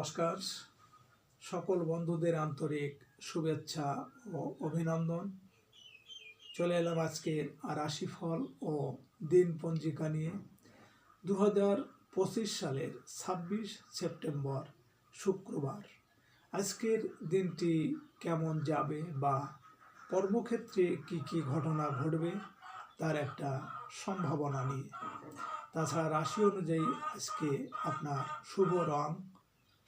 নমস্কার। সকল বন্ধুদের আন্তরিক শুভেচ্ছা ও অভিনন্দন। চলে এলাম আজকের রাশিফল ও দিন পঞ্জিকা নিয়ে। দু হাজার পঁচিশ সালের ছাব্বিশ সেপ্টেম্বর শুক্রবার। আজকের দিনটি কেমন যাবে বা কর্মক্ষেত্রে কি কি ঘটনা ঘটবে তার একটা সম্ভাবনা নিয়ে। তাছাড়া রাশি অনুযায়ী আজকে আপনার শুভ রং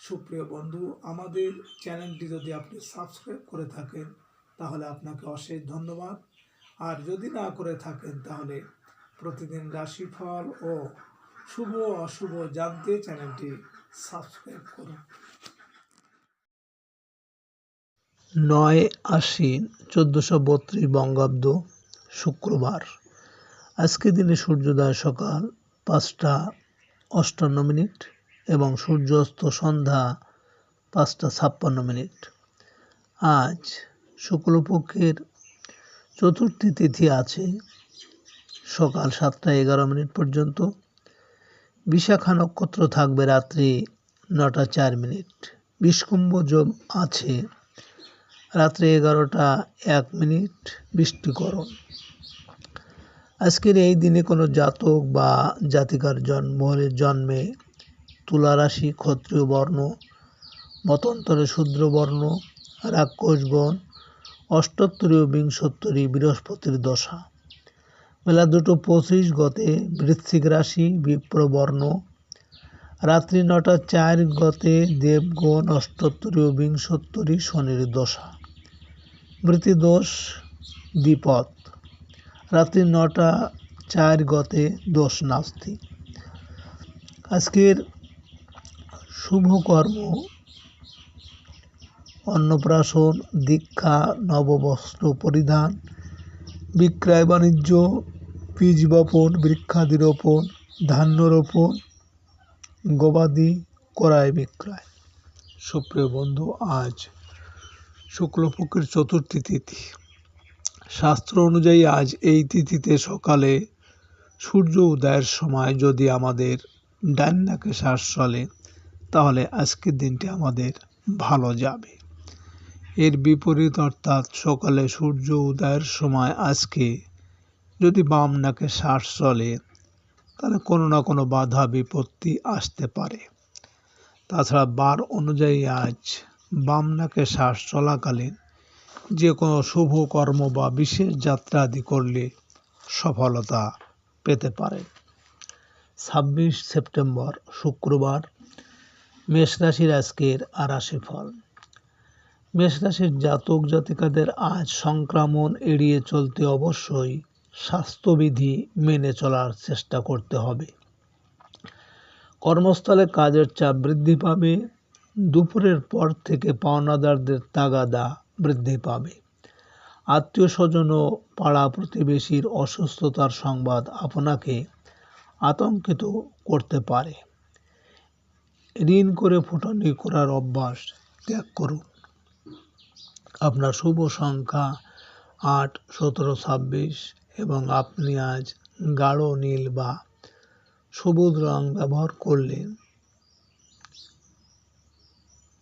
সুপ্রিয় বন্ধু, আমাদের চ্যানেলটি যদি আপনি সাবস্ক্রাইব করে থাকেন, তাহলে আপনাকে অশেষ ধন্যবাদ। আর যদি না করে থাকেন, তাহলে প্রতিদিন রাশিফল ও শুভ অশুভ জানতে চ্যানেলটি সাবস্ক্রাইব করুন। নয় আশ্বিন চোদ্দোশো বত্রিশ বঙ্গাব্দ শুক্রবার। আজকে দিনে সূর্যোদয় সকাল পাঁচটা অষ্টান্ন মিনিট। এবং সূর্যাস্ত সন্ধ্যা পাঁচটা ছাপ্পান্ন মিনিট। আজ শুক্লপক্ষের চতুর্থী তিথি আছে, সকাল সাতটা এগারো মিনিট পর্যন্ত। বিশাখা নক্ষত্র থাকবে রাত্রি নটা চার মিনিট। বিষকুম্ভ যোগ আছে, রাত্রি এগারোটা এক মিনিট বৃষ্টিকরণ। আজকের এই দিনে কোনো জাতক বা জাতিকার জন্ম, জন্মে তুলা রাশি ক্ষত্রিয় বর্ণ, মতন্তরে শূদ্র বর্ণ রাক্ষসগণ অষ্টোত্তরী ও বিংশোত্তরী বৃহস্পতির দশা। বেলা দুটো পঁচিশ গতে বৃশ্চিক রাশি বিপ্রবর্ণ রাত্রি নটা চার গতে দেবগণ অষ্টোত্তরী ও বিংশোত্তরী শনির দশা। বৃত্তিদোষ দ্বিপদ রাত্রি নটা চার গতে দোষ নাস্তি আজকের শুভকর্ম, অন্নপ্রাশন, দীক্ষা, নববস্ত্র পরিধান, বিক্রয় বাণিজ্য বীজ বপন বৃক্ষাদি রোপণ ধান্য রোপণ গবাদি ক্রয় বিক্রয়। সুপ্রিয় বন্ধু, আজ শুক্লপক্ষের চতুর্থী তিথি। শাস্ত্র অনুযায়ী আজ এই তিথিতে সকালে সূর্য উদয়ের সময় যদি আমাদের ডান নাকে শ্বাস চলে তাহলে আজকের দিনটি আমাদের ভালো যাবে। এর বিপরীত অর্থাৎ সকালে সূর্য উদয়ের সময় আজকে যদি বাম নাকে শ্বাস চলে, তাহলে কোনো না কোনো বাধা, বিপত্তি আসতে পারে। তাছাড়া বার অনুযায়ী আজ বাম নাকে শ্বাস চলাকালীন যে কোনো শুভ কর্ম বা বিশেষ যাত্রা আদি করলে সফলতা পেতে পারে। ছাব্বিশ সেপ্টেম্বর, শুক্রবার মেষ রাশির আজকের আরাশি ফল। মেষ রাশির জাতক জাতিকাদের আজ সংক্রমণ এড়িয়ে চলতে অবশ্যই স্বাস্থ্যবিধি মেনে চলার চেষ্টা করতে হবে। কর্মস্থলে কাজের চাপ বৃদ্ধি পাবে, দুপুরের পর থেকে পাওনাদারদের তাগাদা বৃদ্ধি পাবে। আত্মীয় স্বজন ও পাড়া প্রতিবেশীর অসুস্থতার সংবাদ আপনাকে আতঙ্কিত করতে পারে। ঋণ করে ফুটানি করার অভ্যাস ত্যাগ করুন। আপনার শুভ সংখ্যা আট, সতেরো, ছাব্বিশ এবং আপনি আজ গাঢ় নীল বা সবুজ রং ব্যবহার করলে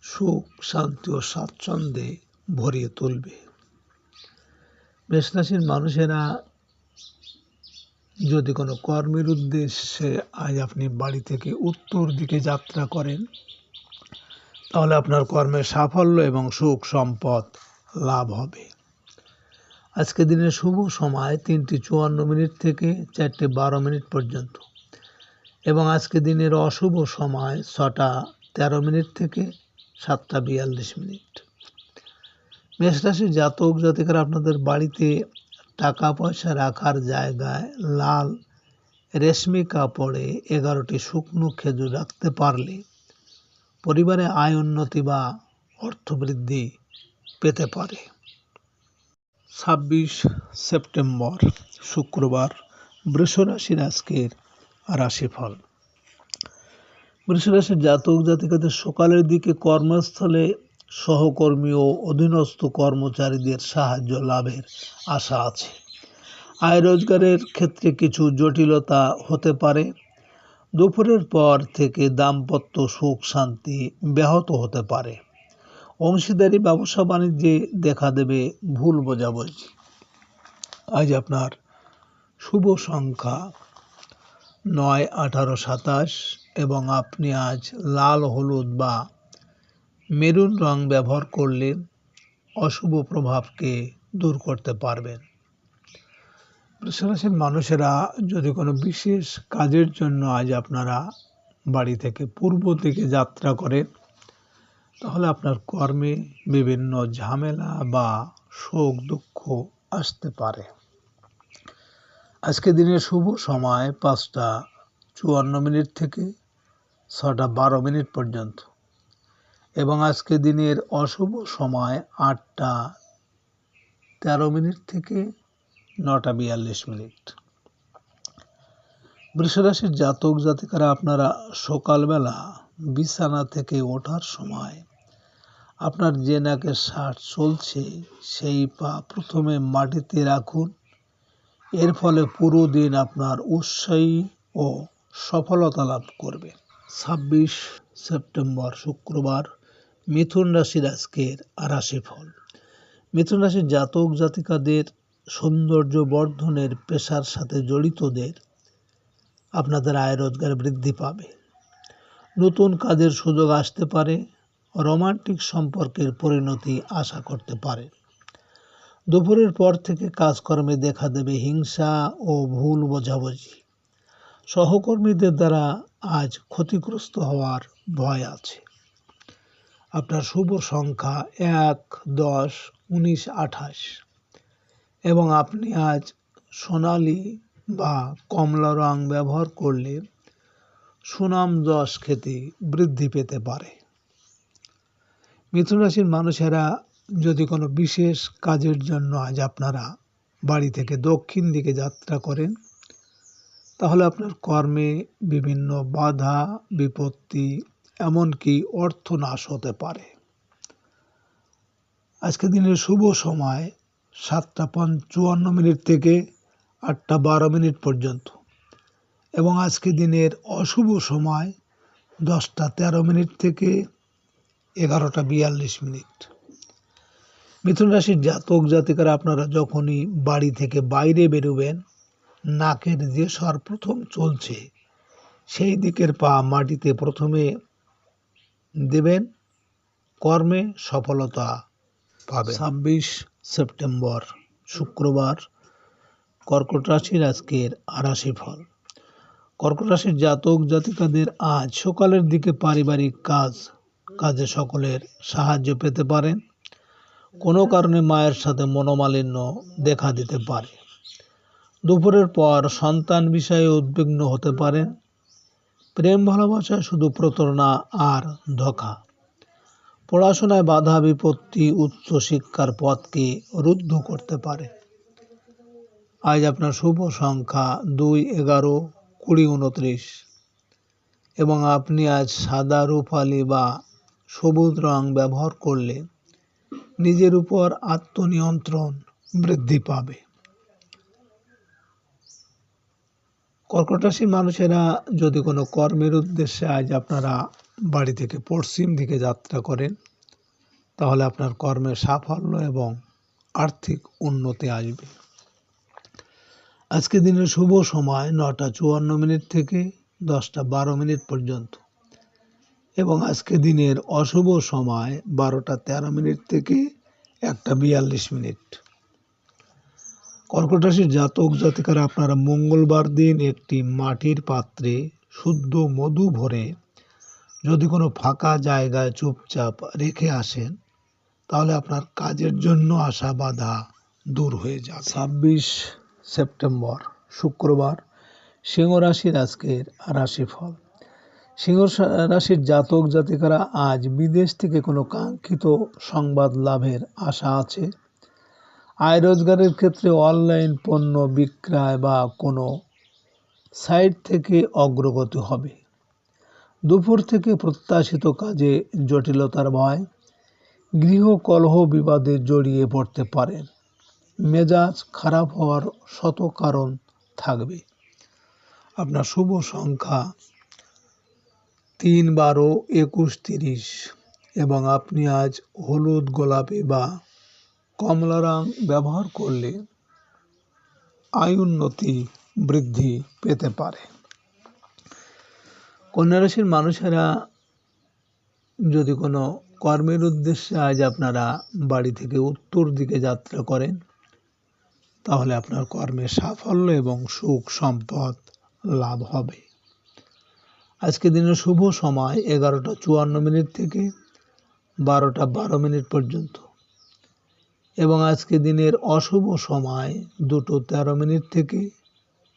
সুখ, শান্তি ও স্বাচ্ছন্দ্যে ভরিয়ে তুলবে। মেষরাশির মানুষেরা যদি কোনো কর্মের উদ্দেশ্যে আজ আপনি বাড়ি থেকে উত্তর দিকে যাত্রা করেন, তাহলে আপনার কর্মের সাফল্য এবং সুখ সম্পদ লাভ হবে। আজকে দিনের শুভ সময় তিনটি চুয়ান্ন মিনিট থেকে চারটে বারো মিনিট পর্যন্ত এবং আজকে দিনের অশুভ সময় ছটা তেরো মিনিট থেকে সাতটা বিয়াল্লিশ মিনিট। মেষরাশির জাতক জাতিকারা আপনাদের বাড়িতে টাকা পয়সা রাখার জায়গায় লাল রেশমি কাপড়ে এগারোটি শুকনো খেজুর রাখতে পারলে পরিবারে আয় উন্নতি বা অর্থবৃদ্ধি পেতে পারে। ছাব্বিশ সেপ্টেম্বর, শুক্রবার বৃষরাশির আজকের রাশিফল। বৃষরাশির জাতক জাতিকাদের সকালের দিকে কর্মস্থলে সহকর্মী ও অধীনস্থ কর্মচারীদের সাহায্য লাভের আশা আছে। আয় রোজগারের ক্ষেত্রে কিছু জটিলতা হতে পারে। দুপুরের পর থেকে দাম্পত্য সুখ শান্তি ব্যাহত হতে পারে। অংশীদারি ব্যবসা বাণিজ্যে দেখা দেবে ভুল বোঝাবুঝি। আজ আপনার শুভ সংখ্যা নয় আঠারো সাতাশ এবং আপনি আজ লাল, হলুদ বা মেরুন রং ব্যবহার করলে অশুভ প্রভাবকে দূর করতে পারবেন। বৃষরাশির মানুষেরা যদি কোনো বিশেষ কাজের জন্য আজ আপনারা বাড়ি থেকে পূর্ব দিকে যাত্রা করেন, তাহলে আপনার কর্মে বিভিন্ন ঝামেলা বা শোক দুঃখ আসতে পারে। আজকে দিনের শুভ সময় পাঁচটা চুয়ান্ন মিনিট থেকে ছটা বারো মিনিট পর্যন্ত। এবং আজকে দিনের অশুভ সময় আটটা তেরো মিনিট থেকে নটা বিয়াল্লিশ মিনিট। বৃষরাশির জাতক জাতিকারা, আপনারা সকালবেলা বিছানা থেকে ওঠার সময় আপনার যে নাকে শ্বাস চলছে সেই পা প্রথমে মাটিতে রাখুন। এর ফলে পুরো দিন আপনার উৎসাহী ও সফলতা লাভ করবে। ছাব্বিশ সেপ্টেম্বর শুক্রবার মিথুন রাশির আজকের রাশিফল মিথুন রাশির জাতক জাতিকাদের সৌন্দর্য বর্ধনের পেশার সাথে জড়িতদের আপনাদের আয় রোজগার বৃদ্ধি পাবে। নতুন কাজের সুযোগ আসতে পারে, রোমান্টিক সম্পর্কের পরিণতি আশা করতে পারে। দুপুরের পর থেকে কাজকর্মে দেখা দেবে হিংসা ও ভুল বোঝাবুঝি। সহকর্মীদের দ্বারা আজ ক্ষতিগ্রস্ত হওয়ার ভয় আছে। আপনার শুভ সংখ্যা এক, দশ, উনিশ, আঠাশ। এবং আপনি আজ সোনালি বা কমলা রং ব্যবহার করলে সুনাম যশ খ্যাতি বৃদ্ধি পেতে পারে। মিথুন রাশির মানুষেরা যদি কোনো বিশেষ কাজের জন্য আজ আপনারা বাড়ি থেকে দক্ষিণ দিকে যাত্রা করেন, তাহলে আপনার কর্মে বিভিন্ন বাধা, বিপত্তি এমনকি অর্থ নাশ হতে পারে। আজকে দিনের শুভ সময় সাতটা পঞ্চুয়ান্ন মিনিট থেকে আটটা বারো মিনিট পর্যন্ত এবং আজকে দিনের অশুভ সময় দশটা তেরো মিনিট থেকে এগারোটা বিয়াল্লিশ মিনিট। মিথুন রাশির জাতক জাতিকারা আপনারা যখনই বাড়ি থেকে বাইরে বেরোবেন, নাকের যে স্বর প্রথম চলছে, সেই দিকের পা মাটিতে প্রথমে দেবেন, কর্মে সফলতা পাবে ছাব্বিশ সেপ্টেম্বর, শুক্রবার, কর্কট রাশির আজকের আরাশি ফল। কর্কট রাশির জাতক জাতিকাদের আজ সকালের দিকে পারিবারিক কাজ, কাজে সকলের সাহায্য পেতে পারেন। কোনো কারণে মায়ের সাথে মনোমালিন্য দেখা দিতে পারে। দুপুরের পর সন্তান বিষয়ে উদ্বিগ্ন হতে পারেন। প্রেম ভালোবাসায় শুধু প্রতারণা আর ধোঁকা। পড়াশোনায় বাধা বিপত্তি, উচ্চ শিক্ষার পথকে রুদ্ধ করতে পারে। আজ আপনার শুভ সংখ্যা দুই এগারো কুড়ি উনত্রিশ। এবং আপনি আজ সাদা রূপালি বা সবুজ রং ব্যবহার করলে নিজের উপর আত্মনিয়ন্ত্রণ বৃদ্ধি পাবে। কর্কট রাশির মানুষেরা যদি কোনো কর্মের উদ্দেশ্যে আজ আপনারা বাড়ি থেকে পশ্চিম দিকে যাত্রা করেন, তাহলে আপনার কর্মের সাফল্য এবং আর্থিক উন্নতি আসবে। আজকে দিনের শুভ সময় নটা চুয়ান্ন মিনিট থেকে দশটা বারো মিনিট পর্যন্ত এবং আজকে দিনের অশুভ সময় বারোটা তেরো মিনিট থেকে একটা বিয়াল্লিশ মিনিট। কর্কট রাশির জাতক জাতিকারা আপনারা মঙ্গলবার দিন একটি মাটির পাত্রে শুদ্ধ মধু ভরে যদি কোনো ফাঁকা জায়গায় চুপচাপ রেখে আসেন, তাহলে আপনার কাজের জন্য আসা বাধা দূর হয়ে যাবে। ছাব্বিশ সেপ্টেম্বর, শুক্রবার, সিংহ রাশির আজকের রাশিফল। সিংহ রাশির জাতক জাতিকারা আজ বিদেশ থেকে কোনো কাঙ্ক্ষিত সংবাদ লাভের আশা আছে। আয় রোজগারের ক্ষেত্রে অনলাইন পণ্য বিক্রয় বা কোনো সাইট থেকে অগ্রগতি হবে। দুপুর থেকে প্রত্যাশিত কাজে জটিলতার ভয় গৃহ কলহ বিবাদে জড়িয়ে পড়তে পারেন। মেজাজ খারাপ হওয়ার শত কারণ থাকবে। আপনার শুভ সংখ্যা তিন বারো একুশ তিরিশ এবং আপনি আজ হলুদ, গোলাপি বা কমলা রং ব্যবহার করলে আয় উন্নতি বৃদ্ধি পেতে পারে। কন্যা রাশির মানুষেরা যদি কোনো কর্মের উদ্দেশ্যে আজ আপনারা বাড়ি থেকে উত্তর দিকে যাত্রা করেন, তাহলে আপনার কর্মের সাফল্য এবং সুখ সম্পদ লাভ হবে। আজকে দিনের শুভ সময় এগারোটা চুয়ান্ন মিনিট থেকে বারোটা বারো মিনিট পর্যন্ত। এবং আজকে দিনের অশুভ সময় দুটো তেরো মিনিট থেকে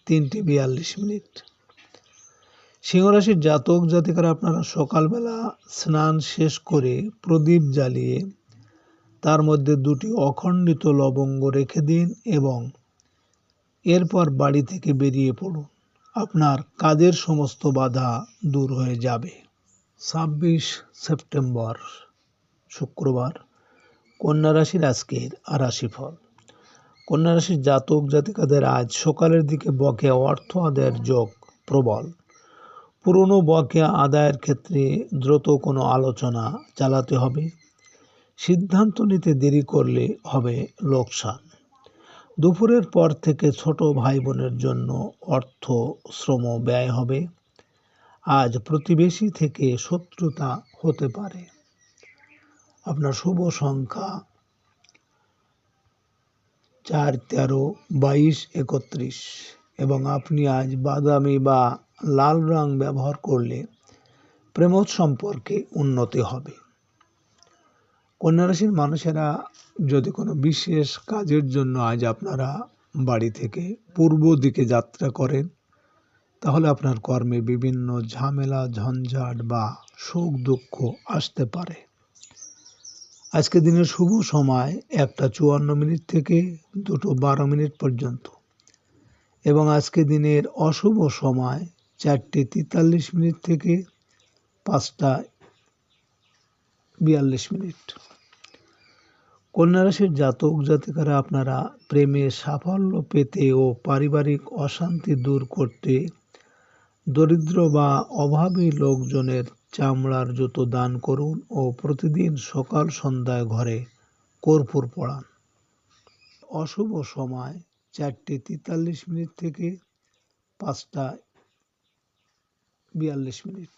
তিনটে বিয়াল্লিশ মিনিট। সিংহরাশির জাতক জাতিকারা আপনারা সকালবেলা স্নান শেষ করে প্রদীপ জ্বালিয়ে তার মধ্যে দুটি অখণ্ডিত লবঙ্গ রেখে দিন এবং এরপর বাড়ি থেকে বেরিয়ে পড়ুন। আপনার কাজের সমস্ত বাধা দূর হয়ে যাবে। ছাব্বিশ সেপ্টেম্বর, শুক্রবার। কন্যা রাশির আজকের রাশিফল। কন্যা রাশির জাতক জাতিকাদের আজ সকালের দিকে বকেয়া অর্থ আদায়ের যোগ প্রবল। পুরনো বকেয়া আদায়ের ক্ষেত্রে দ্রুত কোনো আলোচনা চালাতে হবে। সিদ্ধান্ত নিতে দেরি করলে হবে লোকসান। দুপুরের পর থেকে ছোট ভাই বোনের জন্য অর্থ শ্রম ব্যয় হবে। আজ প্রতিবেশী থেকে শত্রুতা হতে পারে। আপনার শুভ সংখ্যা চার, তেরো, বাইশ, একত্রিশ। এবং আপনি আজ বাদামি বা লাল রং ব্যবহার করলে প্রেমজ সম্পর্কে উন্নতি হবে। কন্যা রাশির মানুষেরা যদি কোনো বিশেষ কাজের জন্য আজ আপনারা বাড়ি থেকে পূর্ব দিকে যাত্রা করেন, তাহলে আপনার কর্মে বিভিন্ন ঝামেলা, ঝঞ্ঝাট বা সুখ দুঃখ আসতে পারে। আজকে দিনের শুভ সময় একটা চুয়ান্ন মিনিট থেকে দুটো বারো মিনিট পর্যন্ত। এবং আজকে দিনের অশুভ সময় চারটে তেতাল্লিশ মিনিট থেকে পাঁচটা বিয়াল্লিশ মিনিট। কন্যা রাশির জাতক জাতিকারা আপনারা প্রেমে সাফল্য পেতে ও পারিবারিক অশান্তি দূর করতে, দরিদ্র বা অভাবী লোকজনের চামড়ার জুতো দান করুন ও প্রতিদিন সকাল সন্ধ্যায় ঘরে কর্পূর পড়ান অশুভ সময়, চারটে তেতাল্লিশ মিনিট থেকে পাঁচটা বিয়াল্লিশ মিনিট।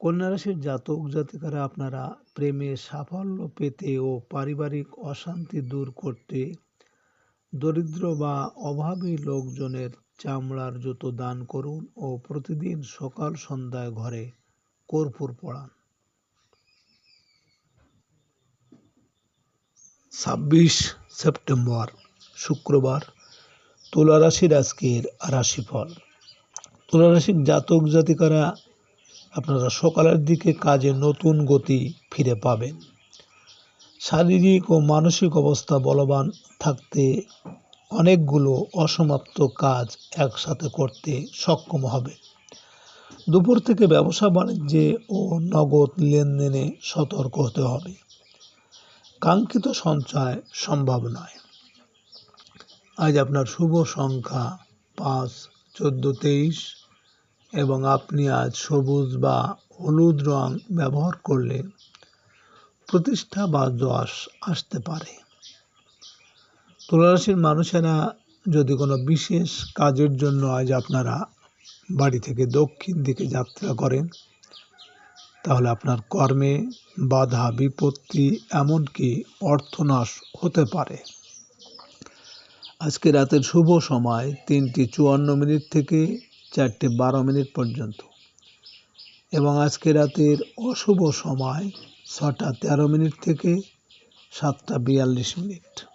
কন্যা রাশির জাতক জাতিকারা আপনারা প্রেমে সাফল্য পেতে ও পারিবারিক অশান্তি দূর করতে, দরিদ্র বা অভাবী লোকজনের চামড়ার জুতো দান করুন ও প্রতিদিন সকাল সন্ধ্যায় ঘরে কর্পূর পড়ান ছাব্বিশ সেপ্টেম্বর, শুক্রবার তুলা রাশির আজকের রাশিফল। তুলা রাশির জাতক জাতিকারা আপনারা সকালের দিকে কাজে নতুন গতি ফিরে পাবেন। শারীরিক ও মানসিক অবস্থা বলবান থাকতে অনেকগুলো অসমাপ্ত কাজ একসাথে করতে সক্ষম হবে। দুপুর থেকে ব্যবসা বাণিজ্যে ও নগদ লেনদেনে সতর্ক হতে হবে। কাঙ্ক্ষিত সঞ্চয় সম্ভব নয়। আজ আপনার শুভ সংখ্যা পাঁচ, চোদ্দ, তেইশ এবং আপনি আজ সবুজ বা হলুদ রং ব্যবহার করলে প্রতিষ্ঠা বা যশ আসতে পারে। তুলারাশির মানুষেরা যদি কোনো বিশেষ কাজের জন্য আজ আপনারা বাড়ি থেকে দক্ষিণ দিকে যাত্রা করেন, তাহলে আপনার কর্মে বাধা, বিপত্তি, এমনকি অর্থনাশ হতে পারে। আজকে রাতের শুভ সময় তিনটি চুয়ান্ন মিনিট থেকে চারটে বারো মিনিট পর্যন্ত এবং আজকে রাতের অশুভ সময় ছটা তেরো মিনিট থেকে সাতটা বিয়াল্লিশ মিনিট।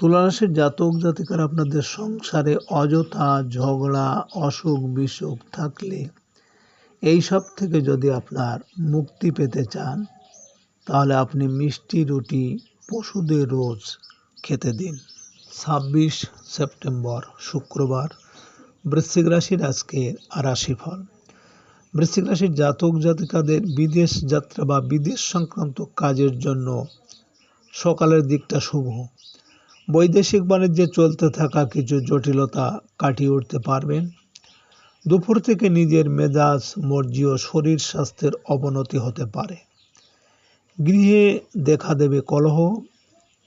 তুলারাশির জাতক জাতিকার আপনাদের সংসারে অযথা ঝগড়া, অসুখ বিসুখ থাকলে এই সব থেকে যদি আপনার মুক্তি পেতে চান, তাহলে আপনি মিষ্টি রুটি পশুদের রোজ খেতে দিন। ছাব্বিশ সেপ্টেম্বর, শুক্রবার, বৃশ্চিক রাশির আজকের রাশিফল। বৃশ্চিক রাশির জাতক জাতিকাদের বিদেশ যাত্রা বা বিদেশ সংক্রান্ত কাজের জন্য সকালের দিকটা শুভ। বৈদেশিক বাণিজ্যে চলতে থাকা কিছু জটিলতা কাটিয়ে উঠতে পারবেন। দুপুর থেকে নিজের মেজাজ, মর্জি ও শরীর স্বাস্থ্যের অবনতি হতে পারে। গৃহে দেখা দেবে কলহ,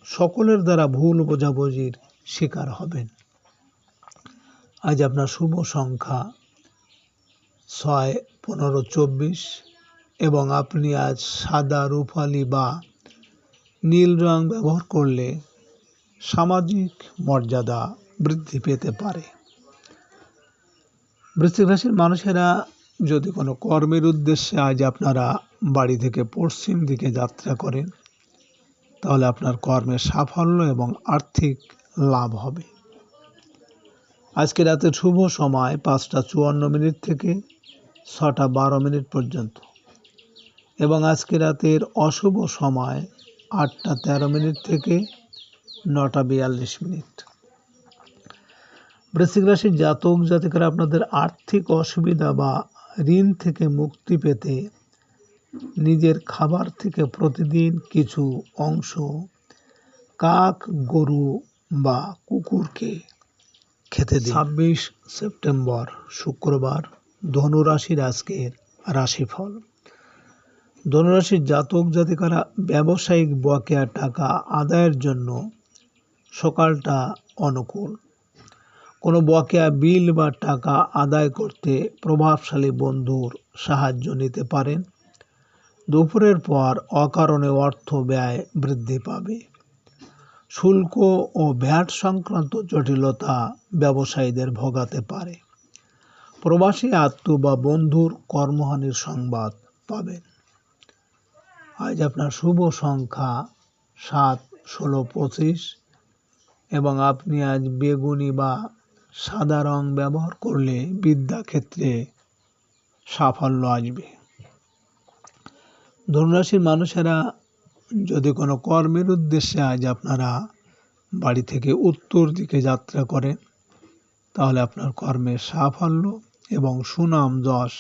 সকলের দ্বারা ভুল বোঝাবুঝির শিকার হবেন। আজ আপনার শুভ সংখ্যা ছয়, পনেরো, চব্বিশ এবং আপনি আজ সাদা, রূপালি বা নীল রং ব্যবহার করলে সামাজিক মর্যাদা বৃদ্ধি পেতে পারে। রাশির মানুষেরা যদি কোনো কর্মের উদ্দেশ্যে আজ আপনারা বাড়ি থেকে পশ্চিম দিকে যাত্রা করেন, তাহলে আপনার কর্মের সাফল্য এবং আর্থিক লাভ হবে। আজকে রাতে শুভ সময় পাঁচটা চুয়ান্ন মিনিট থেকে ছটা বারো মিনিট পর্যন্ত এবং আজকে রাতের অশুভ সময় আটটা তেরো মিনিট থেকে নটা বিয়াল্লিশ মিনিট। বৃশ্চিক রাশির জাতক জাতিকারা আপনাদের আর্থিক অসুবিধা বা ঋণ থেকে মুক্তি পেতে নিজের খাবার থেকে প্রতিদিন কিছু অংশ কাক, গরু বা কুকুরকে খেতে দিন। ছাব্বিশ সেপ্টেম্বর, শুক্রবার, ধনুরাশির আজকের রাশিফল। ধনুরাশির জাতক জাতিকারা ব্যবসায়িক বকেয়া টাকা আদায়ের জন্য সকালটা অনুকূল। কোনো বকেয়া বিল বা টাকা আদায় করতে প্রভাবশালী বন্ধুর সাহায্য নিতে পারেন। দুপুরের পর অকারণে অর্থ ব্যয় বৃদ্ধি পাবে। শুল্ক ও ভ্যাট সংক্রান্ত জটিলতা ব্যবসায়ীদের ভোগাতে পারে। প্রবাসী আত্ম বা বন্ধুর কর্মহানির সংবাদ পাবেন। আজ আপনার শুভ সংখ্যা সাত, ষোলো, পঁচিশ। এবং আপনি আজ বেগুনি বা সাদা রং ব্যবহার করলে বিদ্যাক্ষেত্রে সাফল্য আসবে। ধনুরাশির মানুষেরা যদি কোনো কর্মের উদ্দেশ্যে আজ আপনারা বাড়ি থেকে উত্তর দিকে যাত্রা করেন, তাহলে আপনার কর্মের সাফল্য এবং সুনাম যশ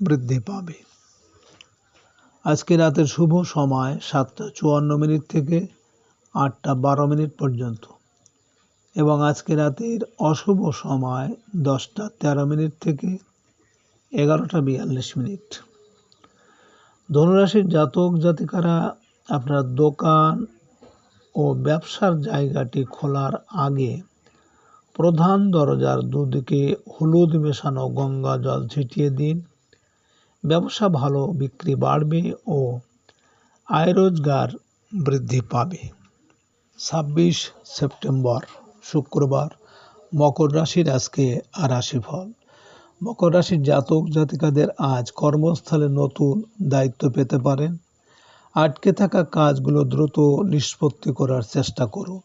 বৃদ্ধি পাবে। আজকে রাতের শুভ সময় সাতটা চুয়ান্ন মিনিট থেকে আটটা বারো মিনিট পর্যন্ত। এবং আজকে রাতের অশুভ সময় দশটা তেরো মিনিট থেকে এগারোটা বিয়াল্লিশ মিনিট। ধনুরাশির জাতক জাতিকারা, আপনার দোকান ও ব্যবসার জায়গাটি খোলার আগে প্রধান দরজার দুদিকে হলুদ মেশানো গঙ্গা জল ছিটিয়ে দিন। ব্যবসা ভালো, বিক্রি বাড়বে ও আয় রোজগার বৃদ্ধি পাবে। ছাব্বিশ সেপ্টেম্বর শুক্রবার মকর রাশির আজকে রাশিফল মকর রাশির জাতক জাতিকাদের আজ কর্মস্থলে নতুন দায়িত্ব পেতে পারেন। আটকে থাকা কাজগুলো দ্রুত নিষ্পত্তি করার চেষ্টা করুন।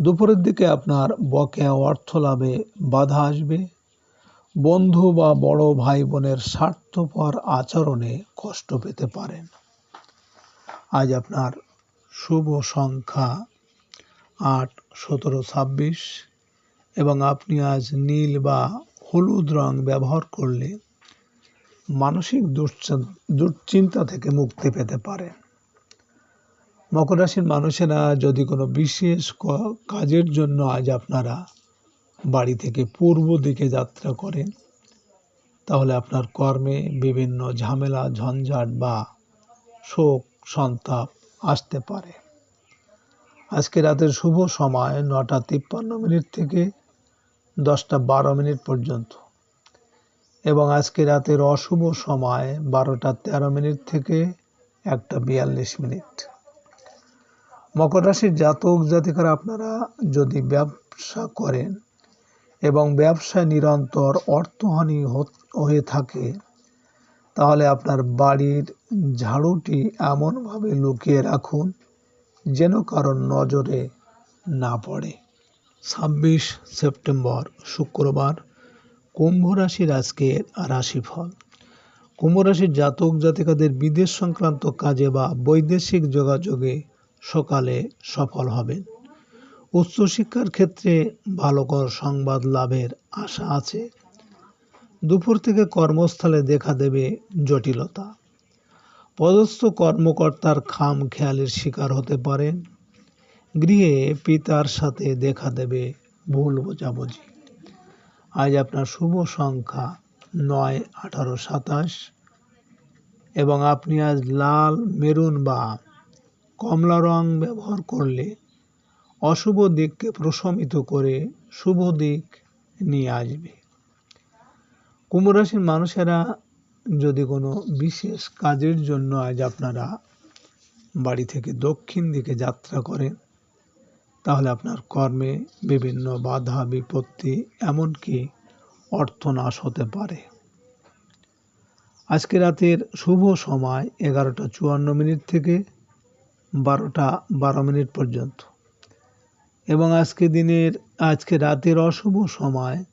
দুপুরের দিকে আপনার বকেয়া অর্থ লাভে বাধা আসবে। বন্ধু বা বড় ভাই বোনের স্বার্থপর আচরণে কষ্ট পেতে পারেন। আজ আপনার শুভ সংখ্যা আট সতেরো, ছাব্বিশ এবং আপনি আজ নীল বা হলুদ রং ব্যবহার করলে মানসিক দুশ্চিন- দুশ্চিন্তা থেকে মুক্তি পেতে পারেন মকর রাশির মানুষেরা যদি কোনো বিশেষ কাজের জন্য আজ আপনারা বাড়ি থেকে পূর্ব দিকে যাত্রা করেন, তাহলে আপনার কর্মে বিভিন্ন ঝামেলা, ঝঞ্ঝাট বা শোক, সন্তাপ আসতে পারে। আজকে রাতের শুভ সময় নটা তিপ্পান্ন মিনিট থেকে দশটা বারো মিনিট পর্যন্ত। এবং আজকে রাতের অশুভ সময় বারোটা তেরো মিনিট থেকে একটা বিয়াল্লিশ মিনিট। মকর রাশির জাতক জাতিকারা আপনারা যদি ব্যবসা করেন এবং ব্যবসা নিরন্তর অর্থহানি হয়ে থাকে, তাহলে আপনার বাড়ির ঝাড়ুটি এমনভাবে লুকিয়ে রাখুন যেন কারোর নজরে না পড়ে। ছাব্বিশ সেপ্টেম্বর, শুক্রবার, কুম্ভ রাশির আজকের রাশিফল। কুম্ভ রাশির জাতক জাতিকাদের বিদেশ সংক্রান্ত কাজে বা বৈদেশিক যোগাযোগে সকালে সফল হবেন। উচ্চশিক্ষার ক্ষেত্রে ভালো সংবাদ লাভের আশা আছে। দুপুর থেকে কর্মস্থলে দেখা দেবে জটিলতা। পদস্থ কর্মকর্তার খাম খেয়ালের শিকার হতে পারেন। গৃহে পিতার সাথে দেখা দেবে ভুল বোঝাবুঝি। আজ আপনার শুভ সংখ্যা নয়, আঠারো, সাতাশ। এবং আপনি আজ লাল, মেরুন বা কমলা রং ব্যবহার করলে অশুভ দিককে প্রশমিত করে শুভ দিক নিয়ে আসবে। কুম্ভ রাশির মানুষেরা যদি কোনো বিশেষ কাজের জন্য আজ আপনারা বাড়ি থেকে দক্ষিণ দিকে যাত্রা করেন, তাহলে আপনার কর্মে বিভিন্ন বাধা, বিপত্তি এমনকি অর্থনাশ হতে পারে। আজকে রাতের শুভ সময় এগারোটা চুয়ান্ন মিনিট থেকে বারোটা বারো মিনিট পর্যন্ত। এবং আজকে দিনের, আজকে রাতের অশুভ সময়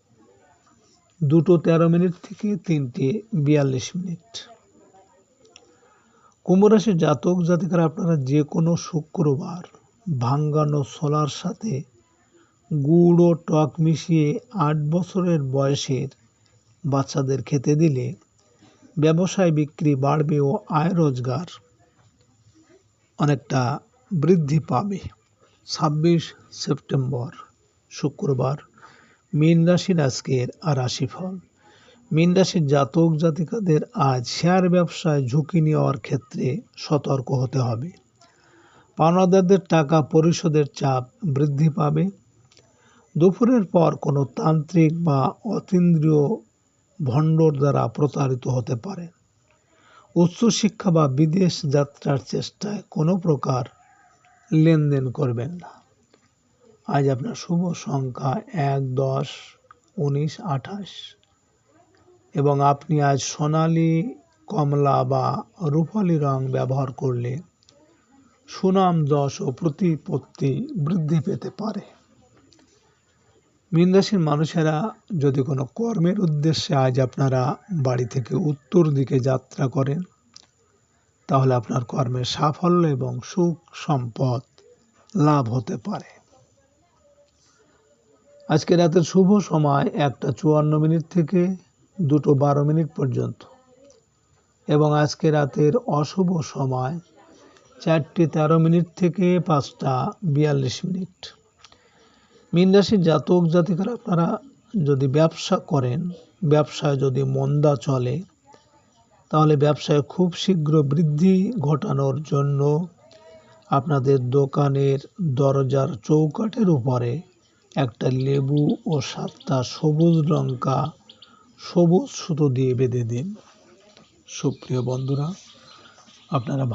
দুটো তেরো মিনিট থেকে তিনটে বিয়াল্লিশ মিনিট। কুম্ভরাশির জাতক জাতিকারা, আপনারা যে কোনো শুক্রবার ভাঙ্গানো সোলার সাথে গুড় ও টক মিশিয়ে আট বছরের বয়সের বাচ্চাদের খেতে দিলে ব্যবসায় বিক্রি বাড়বে ও আয় রোজগার অনেকটা বৃদ্ধি পাবে। ছাব্বিশ সেপ্টেম্বর, শুক্রবার। মীন রাশির আজকের রাশিফল। মীন রাশির জাতক জাতিকাদের আজ শেয়ার ব্যবসায় ঝুঁকি নেওয়ার ক্ষেত্রে সতর্ক হতে হবে। পাওনাদারদের টাকা পরিশোধের চাপ বৃদ্ধি পাবে। দুপুরের পর কোনো তান্ত্রিক বা অতীন্দ্রিয় ভণ্ডর দ্বারা প্রতারিত হতে পারে। উচ্চশিক্ষা বা বিদেশ যাত্রার চেষ্টায় কোনো প্রকার লেনদেন করবেন না। আজ আপনার শুভ সংখ্যা এক, দশ, উনিশ, আঠাশ। এবং আপনি আজ সোনালি, কমলা বা রূপালি রং ব্যবহার করলে সুনাম, যশ ও প্রতিপত্তি বৃদ্ধি পেতে পারে। মীন রাশির মানুষেরা যদি কোনো কর্মের উদ্দেশ্যে আজ আপনারা বাড়ি থেকে উত্তর দিকে যাত্রা করেন, তাহলে আপনার কর্মের সাফল্য এবং সুখ সম্পদ লাভ হতে পারে। আজকে রাতের শুভ সময় একটা চুয়ান্ন মিনিট থেকে দুটো বারো মিনিট পর্যন্ত। এবং আজকে রাতের অশুভ সময় চারটে তেরো মিনিট থেকে পাঁচটা বিয়াল্লিশ মিনিট। মীন রাশির জাতক জাতিকারা আপনারা যদি ব্যবসা করেন, ব্যবসায় যদি মন্দা চলে, তাহলে ব্যবসায় খুব শীঘ্র বৃদ্ধি ঘটানোর জন্য আপনাদের দোকানের দরজার চৌকাঠের উপরে একটা লেবু ও সাতটা সবুজ লঙ্কা সবুজ সুতো দিয়ে বেঁধে দিন। সুপ্রিয় বন্ধুরা আপনারা